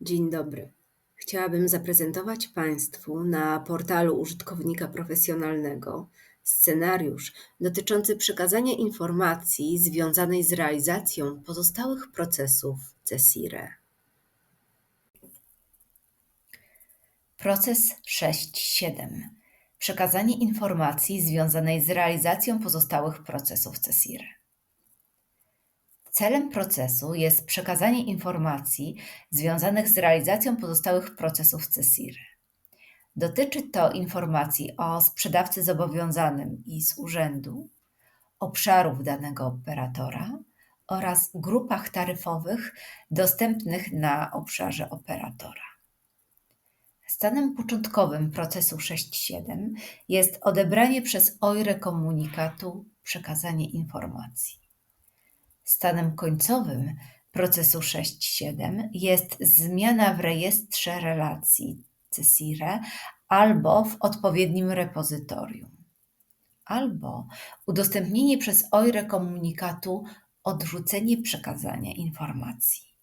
Dzień dobry. Chciałabym zaprezentować Państwu na portalu użytkownika profesjonalnego scenariusz dotyczący przekazania informacji związanej z realizacją pozostałych procesów CESIRE. Proces 6.7. Przekazanie informacji związanej z realizacją pozostałych procesów CESIRE. Celem procesu jest przekazanie informacji związanych z realizacją pozostałych procesów CESIRE. Dotyczy to informacji o sprzedawcy zobowiązanym i z urzędu, obszarów danego operatora oraz grupach taryfowych dostępnych na obszarze operatora. Stanem początkowym procesu 6.7 jest odebranie przez OIRE komunikatu przekazanie informacji. Stanem końcowym procesu 6.7 jest zmiana w rejestrze relacji CESIRE albo w odpowiednim repozytorium, albo udostępnienie przez OIRE komunikatu odrzucenie przekazania informacji.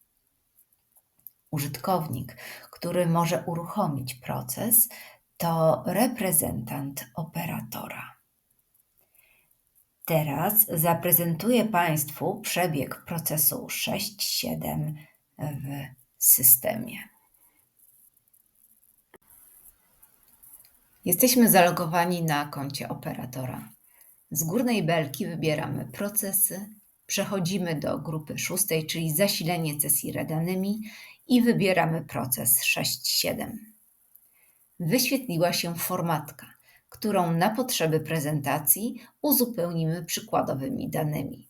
Użytkownik, który może uruchomić proces, to reprezentant operatora. Teraz zaprezentuję Państwu przebieg procesu 6.7 w systemie. Jesteśmy zalogowani na koncie operatora. Z górnej belki wybieramy procesy, przechodzimy do grupy szóstej, czyli zasilenie CESIRE danymi i wybieramy proces 6.7. Wyświetliła się formatka, którą na potrzeby prezentacji uzupełnimy przykładowymi danymi.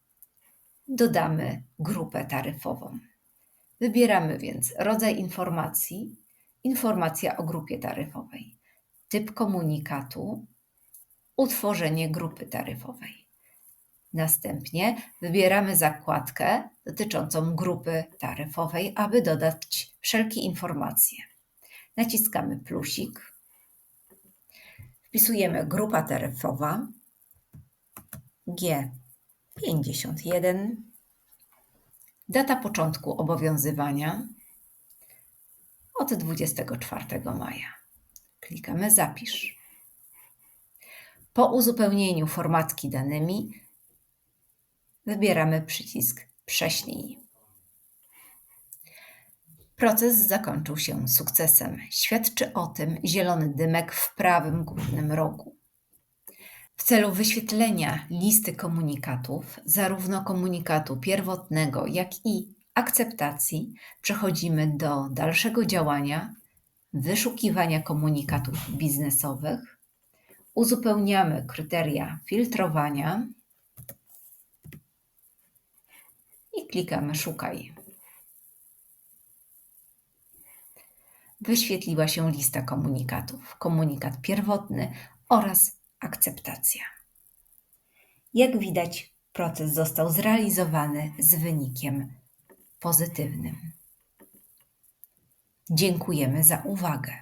Dodamy grupę taryfową. Wybieramy więc rodzaj informacji, informacja o grupie taryfowej, typ komunikatu, utworzenie grupy taryfowej. Następnie wybieramy zakładkę dotyczącą grupy taryfowej, aby dodać wszelkie informacje. Naciskamy plusik. Wpisujemy grupa taryfowa G51, data początku obowiązywania od 24 maja. Klikamy Zapisz. Po uzupełnieniu formatki danymi wybieramy przycisk Prześlij. Proces zakończył się sukcesem. Świadczy o tym zielony dymek w prawym górnym rogu. W celu wyświetlenia listy komunikatów, zarówno komunikatu pierwotnego, jak i akceptacji, przechodzimy do dalszego działania, wyszukiwania komunikatów biznesowych, uzupełniamy kryteria filtrowania i klikamy Szukaj. Wyświetliła się lista komunikatów, komunikat pierwotny oraz akceptacja. Jak widać, proces został zrealizowany z wynikiem pozytywnym. Dziękujemy za uwagę.